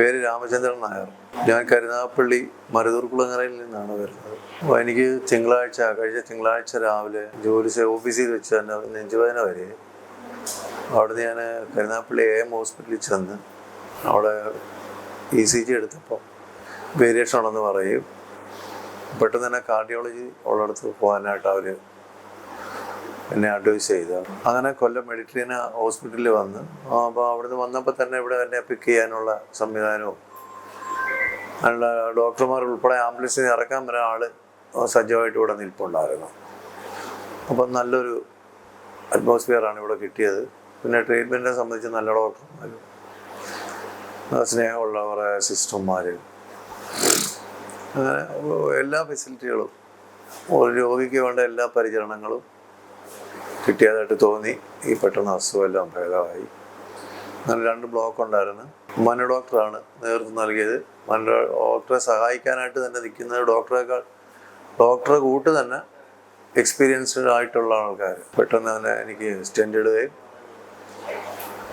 പേര് രാമചന്ദ്രൻ നായർ. ഞാൻ കരുനാഗപ്പള്ളി മരുതൂർക്കുളങ്ങരയിൽ നിന്നാണ് വരുന്നത്. എനിക്ക് തിങ്കളാഴ്ച കഴിഞ്ഞ തിങ്കളാഴ്ച രാവിലെ ജോലി ഓഫീസിൽ വെച്ച് തന്നെ നെഞ്ചുവേദന വരെ. അവിടുന്ന് ഞാൻ കരുനാഗപ്പള്ളി എ എം ഹോസ്പിറ്റലിൽ ചെന്ന് അവിടെ ഇ സി ജി എടുത്തപ്പോൾ വേരിയേഷൻ ഉണ്ടെന്ന് പറയും. പെട്ടെന്ന് തന്നെ കാർഡിയോളജി ഉള്ളിടത്ത് പോകാനായിട്ട് അവർ എന്നെ അഡ്വൈസ് ചെയ്തു. അങ്ങനെ കൊല്ലം മെഡിറ്ററേനിയൻ ഹോസ്പിറ്റലിൽ വന്ന്. അപ്പോൾ അവിടുന്ന് വന്നപ്പോൾ തന്നെ ഇവിടെ എന്നെ പിക്ക് ചെയ്യാനുള്ള സംവിധാനവും അതിനുള്ള ഡോക്ടർമാർ ഉൾപ്പെടെ ആംബുലൻസിൽ ഇറക്കാൻ വരാൻ ആൾ സജ്ജമായിട്ട് ഇവിടെ നിൽപ്പുണ്ടായിരുന്നു. അപ്പം നല്ലൊരു അറ്റ്മോസ്ഫിയറാണ് ഇവിടെ കിട്ടിയത്. പിന്നെ ട്രീറ്റ്മെന്റിനെ സംബന്ധിച്ച് നല്ല ഡോക്ടർമാരും സ്നേഹമുള്ള കുറേ സിസ്റ്റർമാർ അങ്ങനെ എല്ലാ ഫെസിലിറ്റികളും ഒരു രോഗിക്ക് വേണ്ട എല്ലാ പരിചരണങ്ങളും കിട്ടിയതായിട്ട് തോന്നി. ഈ പെട്ടെന്ന് അസുഖമെല്ലാം ഭേദമായി. അങ്ങനെ രണ്ട് ബ്ലോക്ക് ഉണ്ടായിരുന്നു. മനു ഡോക്ടറാണ് നേതൃത്വം നൽകിയത്. മനു ഡോക്ടറെ സഹായിക്കാനായിട്ട് തന്നെ നിൽക്കുന്ന ഡോക്ടറേക്കാൾ ഡോക്ടറെ കൂട്ട് തന്നെ എക്സ്പീരിയൻസ്ഡ് ആയിട്ടുള്ള ആൾക്കാർ. പെട്ടെന്ന് തന്നെ എനിക്ക് സ്റ്റെൻഡ് ഇടുകയും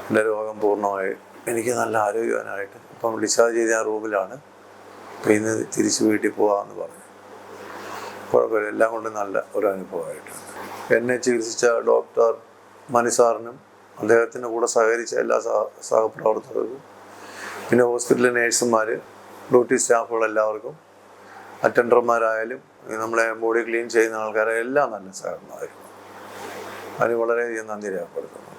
എന്റെ രോഗം പൂർണമായി. എനിക്ക് നല്ല ആരോഗ്യവാനായിട്ട്. ഇപ്പം ഡിസ്ചാർജ് ചെയ്ത ആ റൂമിലാണ് അപ്പം ഇന്ന് തിരിച്ച് വീട്ടിൽ പോകാമെന്ന് പറഞ്ഞു. കുഴപ്പമില്ല. എല്ലാം കൊണ്ടും നല്ല ഒരു അനുഭവമായിട്ട്. എന്നെ ചികിത്സിച്ച ഡോക്ടർ മനുസാറിനും അദ്ദേഹത്തിന്റെ കൂടെ സഹകരിച്ച എല്ലാ സഹ സഹപ്രവർത്തകർക്കും പിന്നെ ഹോസ്പിറ്റലിലെ നേഴ്സുമാർ ഡ്യൂട്ടി സ്റ്റാഫുകൾ എല്ലാവർക്കും അറ്റൻഡർമാരായാലും നമ്മളെ ബോഡി ക്ലീൻ ചെയ്യുന്ന ആൾക്കാരെ എല്ലാം നല്ല സഹകരണമായിരുന്നു. അതിന് വളരെയധികം നന്ദി രേഖപ്പെടുത്തുന്നു.